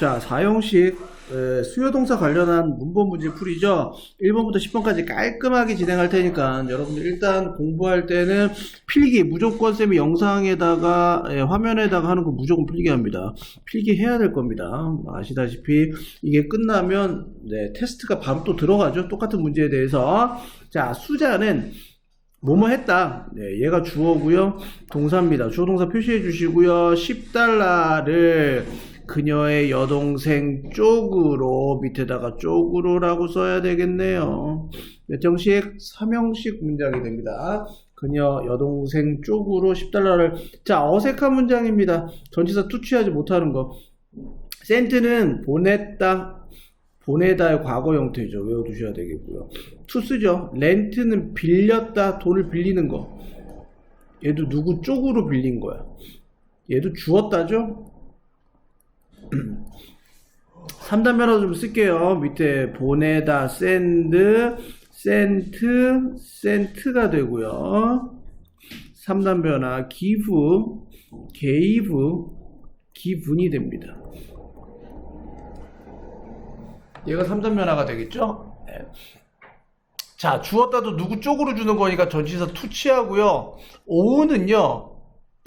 자, 사형식 에, 수요동사 관련한 문법 문제 풀이죠. 1번부터 10번까지 깔끔하게 진행할 테니까 여러분들 일단 공부할 때는 필기 무조건 쌤이 영상에다가 에, 화면에다가 하는 거 무조건 필기합니다. 필기해야 될 겁니다. 아시다시피 이게 끝나면 네, 테스트가 바로 또 들어가죠. 똑같은 문제에 대해서. 자, 수자는 뭐뭐 했다. 네, 얘가 주어고요. 동사입니다. 주어 동사 표시해 주시고요. 10달러를 그녀의 여동생 쪽으로 밑에다가 쪽으로라고 써야 되겠네요. 몇 형식? 3형식 문장이 됩니다. 그녀 여동생 쪽으로 10달러를 자, 어색한 문장입니다. 전치사 투취하지 못하는 거. 센트는 보냈다 보내다의 과거 형태죠. 외워두셔야 되겠고요. 투쓰죠. 렌트는 빌렸다, 돈을 빌리는 거. 얘도 누구 쪽으로 빌린 거야. 얘도 주었다죠. 3단 변화 좀 쓸게요. 밑에 보내다, send, sent, sent가 되고요. 3단 변화 give, gave, given이 됩니다. 얘가 3단 변화가 되겠죠? 네. 자, 주었다도 누구 쪽으로 주는 거니까 전치사 투치하고요. 오우는요.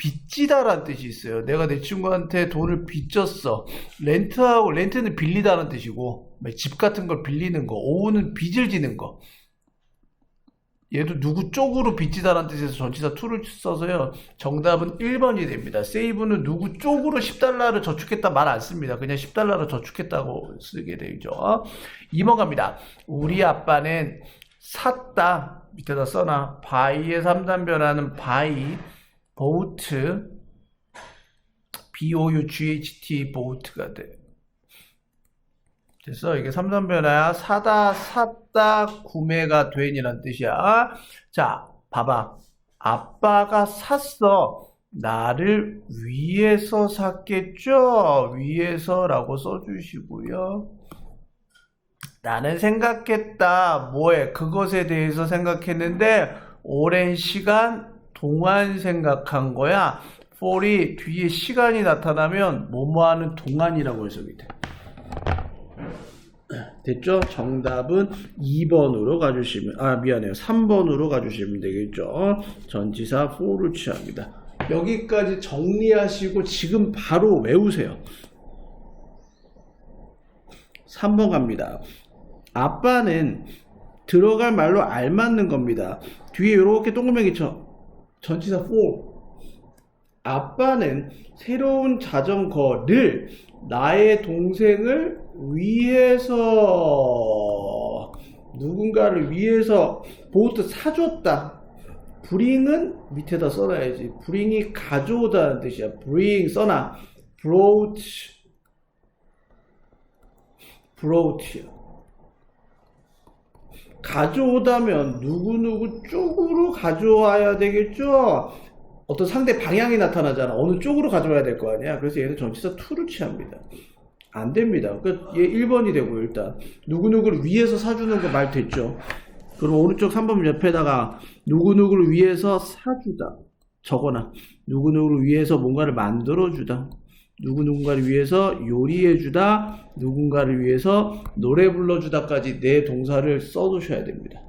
빚지다라는 뜻이 있어요. 내가 내 친구한테 돈을 빚졌어. 렌트하고 렌트는 빌리다는 뜻이고 집 같은 걸 빌리는 거. 오우는 빚을 지는 거. 얘도 누구 쪽으로 빚지다라는 뜻에서 전치사 투를 써서요. 정답은 1번이 됩니다. 세이브는 누구 쪽으로 10달러를 저축했다 말 안 씁니다. 그냥 10달러를 저축했다고 쓰게 되죠. 2번 갑니다. 우리 아빠는 샀다. 밑에다 써놔. 바이의 3단 변화는 바이, 보우트, B-O-U-G-H-T, 보우트가 돼. 됐어. 이게 3단 변화야. 사다, 샀다, 구매가 된이란 뜻이야. 자, 봐봐. 아빠가 샀어. 나를 위해서 샀겠죠? 위해서라고 써주시고요. 나는 생각했다. 뭐에? 그것에 대해서 생각했는데, 오랜 시간 동안 생각한 거야. for이 뒤에 시간이 나타나면 뭐뭐 하는 동안이라고 해석이 돼. 됐죠? 정답은 2번으로 가주시면, 아, 미안해요. 3번으로 가주시면 되겠죠? 전치사 for를 취합니다. 여기까지 정리하시고 지금 바로 외우세요. 3번 갑니다. 아빠는 들어갈 말로 알맞는 겁니다. 뒤에 이렇게 동그랗게 쳐. 전치사 for. 아빠는 새로운 자전거를 나의 동생을 위해서 누군가를 위해서 보트 사줬다. bring은 밑에다 써놔야지. bring이 가져오다는 뜻이야. bring 써놔. brought brought야. 가져오다면 누구누구 쪽으로 가져와야 되겠죠? 어떤 상대 방향이 나타나잖아. 어느 쪽으로 가져와야 될 거 아니야. 그래서 얘는 전치사 to를 취합니다. 안 됩니다. 그얘 1번이 되고 일단 누구누구를 위해서 사주는 거 말 됐죠. 그리고 오른쪽 3번 옆에다가 누구누구를 위해서 사주다. 적어놔. 누구누구를 위해서 뭔가를 만들어주다. 누구누군가를 위해서 요리해주다. 누군가를 위해서 노래 불러주다까지 내 동사를 써두셔야 됩니다.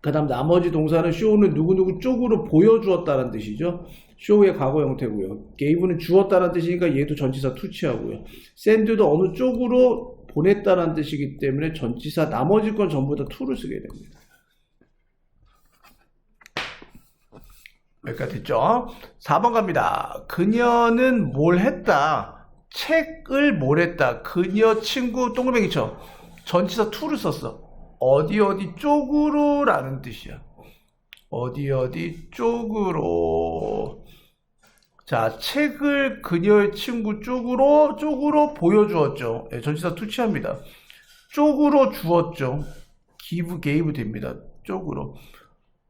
그 다음 나머지 동사는 쇼는 누구누구 쪽으로 보여주었다는 뜻이죠. 쇼의 과거 형태고요. 게이브는 주었다는 뜻이니까 얘도 전치사 투치하고요. 샌드도 어느 쪽으로 보냈다는 뜻이기 때문에 전치사 나머지 건 전부 다 투를 쓰게 됩니다. 여기까지 됐죠? 4번 갑니다. 그녀는 뭘 했다? 책을 뭘 했다? 그녀 친구 쳐. 전치사 투를 썼어. 어디 어디 쪽으로 라는 뜻이야. 어디 어디 쪽으로. 자, 책을 그녀의 친구 쪽으로, 쪽으로 보여주었죠. 예, 전치사 투치합니다. 쪽으로 주었죠. give, gave 됩니다. 쪽으로.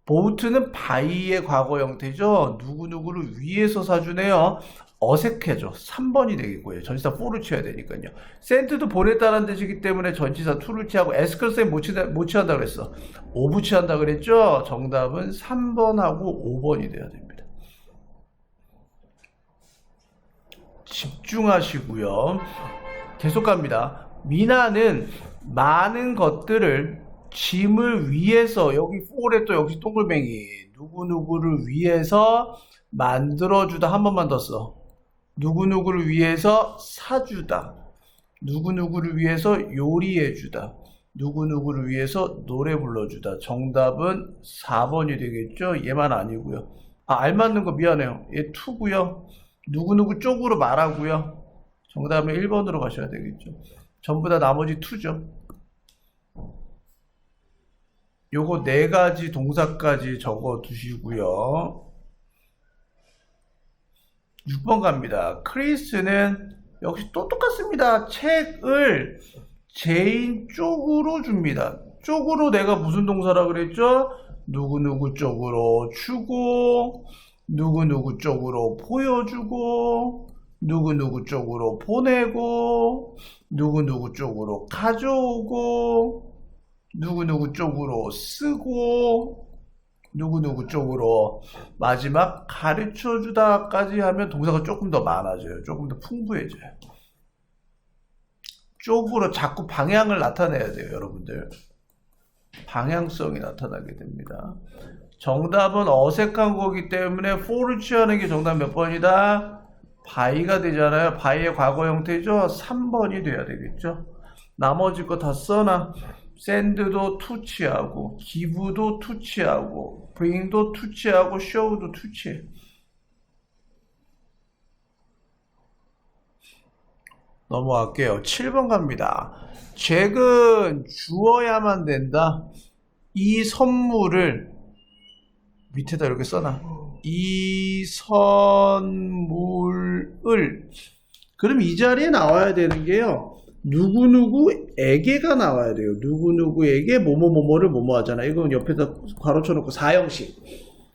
보트는 바이의 과거 형태죠. 누구누구를 위해서 사주네요. 어색해져. 3번이 되겠고요. 전치사 4를 취해야 되니까요. 센트도 보냈다는 뜻이기 때문에 전치사 2를 취하고 에스크로스에 못, 취하, 못 취한다 그랬어. 5부 취한다 그랬죠. 정답은 3번하고 5번이 돼야 됩니다. 집중하시고요. 계속 갑니다. 미나는 많은 것들을 짐을 위해서 여기 4에 또 역시 동글뱅이 누구누구를 위해서 만들어주다 한 번만 더 써. 누구누구를 위해서 사주다. 누구누구를 위해서 요리해주다. 누구누구를 위해서 노래 불러주다. 정답은 4번이 되겠죠? 얘만 아니고요. 아, 알맞는 거 미안해요. 얘 2고요. 누구누구 쪽으로 말하고요. 정답은 1번으로 가셔야 되겠죠. 전부 다 나머지 2죠. 요거 네 가지 동사까지 적어 두시고요. 6번 갑니다. 크리스는 역시 또 똑같습니다. 책을 제인 쪽으로 줍니다. 쪽으로 내가 무슨 동사라 그랬죠? 누구누구 쪽으로 주고, 누구누구 쪽으로 보여주고, 누구누구 쪽으로 보내고, 누구누구 쪽으로 가져오고, 누구누구 쪽으로 쓰고, 누구누구 쪽으로 마지막 가르쳐 주다까지 하면 동사가 조금 더 많아져요. 조금 더 풍부해져요. 쪽으로 자꾸 방향을 나타내야 돼요, 여러분들. 방향성이 나타나게 됩니다. 정답은 어색한 거기 때문에 for를 취하는 게 정답 몇 번이다? 바이가 되잖아요. 바이의 과거 형태죠? 3번이 돼야 되겠죠? 나머지 거 다 써놔. 샌드도 투치하고, 기부도 투치하고, 브링도 투치하고, 쇼우도 투치해. 넘어갈게요. 7번 갑니다. 잭은 주어야만 된다. 이 선물을 밑에다 이렇게 써놔. 이 선물을 그럼 이 자리에 나와야 되는 게요. 누구누구에게가 나와야 돼요. 누구누구에게 뭐뭐뭐뭐를 뭐뭐 하잖아. 이건 옆에다 괄호 쳐놓고 사형식.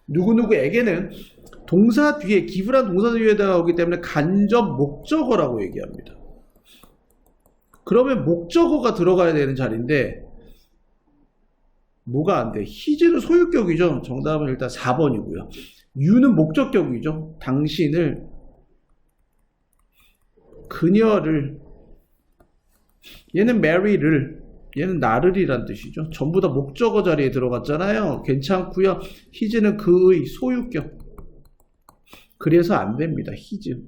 누구누구에게는 동사 뒤에 기부란 동사 뒤에다가 오기 때문에 간접 목적어라고 얘기합니다. 그러면 목적어가 들어가야 되는 자리인데 뭐가 안 돼? 히즈는 소유격이죠. 정답은 일단 4번이고요. 유는 목적격이죠. 당신을 그녀를 얘는 mary를 얘는 나를이란 뜻이죠. 전부 다 목적어 자리에 들어갔잖아요. 괜찮고요. 히즈는 그의 소유격. 그래서 안 됩니다. 히즈.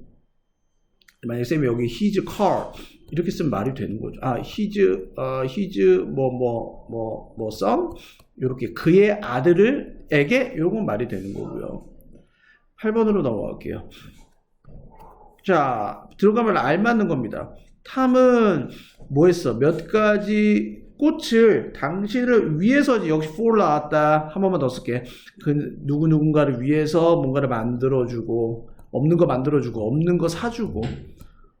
만약 쌤이 여기 his car 이렇게 쓰면 말이 되는 거죠. 아, his, 어, his 뭐뭐 뭐뭐 son 이렇게 그의 아들을에게 요건 말이 되는 거고요. 8번으로 넘어갈게요. 자, 들어가면 알맞는 겁니다. 탐은 뭐 했어? 몇 가지 꽃을 당신을 위해서 역시 for 나왔다. 한 번만 더 쓸게. 그 누구 누군가를 위해서 뭔가를 만들어주고 없는 거 만들어주고 없는 거 사주고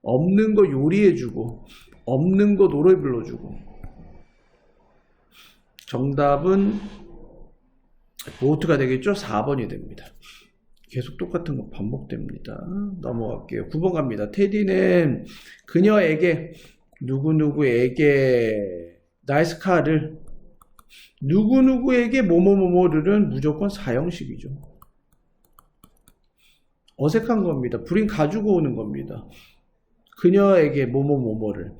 없는 거 요리해주고 없는 거 노래 불러주고 정답은 보트가 되겠죠? 4번이 됩니다. 계속 똑같은 거 반복됩니다. 넘어갈게요. 9번 갑니다. 테디는 그녀에게 누구누구에게 나이스 카를 누구누구에게 뭐뭐뭐뭐를은 무조건 사형식이죠. 어색한 겁니다. 불인 가지고 오는 겁니다. 그녀에게 뭐뭐뭐뭐를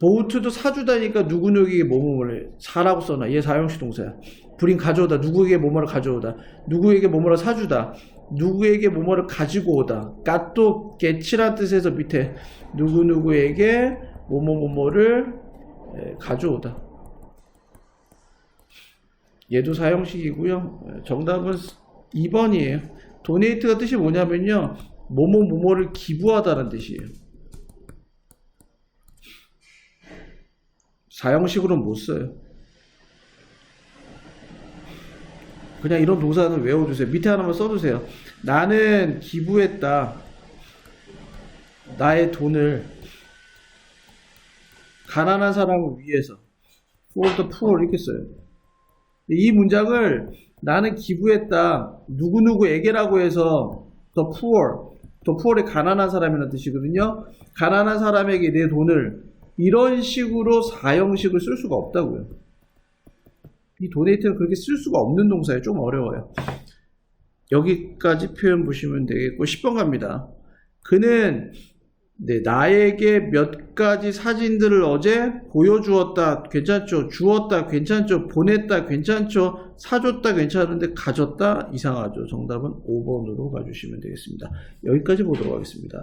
보우트도 사주다니까 누구누구에게 뭐뭐뭐를 사라고 써놔. 얘 사형식 동사야. 불인 가져오다. 누구에게 뭐뭐를 가져오다. 누구에게 뭐뭐를 사주다. 누구에게 뭐뭐를 가지고 오다. 갓도 개치란 뜻에서 밑에 누구누구에게 뭐뭐뭐뭐를 에, 가져오다. 얘도 사형식이고요. 에, 정답은 2번이에요. 도네이트가 뜻이 뭐냐면요. 뭐뭐뭐뭐를 기부하다는 뜻이에요. 사형식으로는 못 써요. 그냥 이런 동사는 외워두세요. 밑에 하나만 써두세요. 나는 기부했다. 나의 돈을 가난한 사람을 위해서 for the poor 이렇게 써요. 이 문장을 나는 기부했다. 누구누구에게라고 해서 the poor, the poor의 가난한 사람이라는 뜻이거든요. 가난한 사람에게 내 돈을 이런 식으로 사형식을 쓸 수가 없다고요. 이 도네이트는 그렇게 쓸 수가 없는 동사예요. 좀 어려워요. 여기까지 표현 보시면 되겠고 10번 갑니다. 그는 네, 나에게 몇 가지 사진들을 어제 보여주었다. 괜찮죠? 주었다. 괜찮죠? 보냈다. 괜찮죠? 사줬다. 괜찮은데 가졌다. 이상하죠. 정답은 5번으로 가주시면 되겠습니다. 여기까지 보도록 하겠습니다.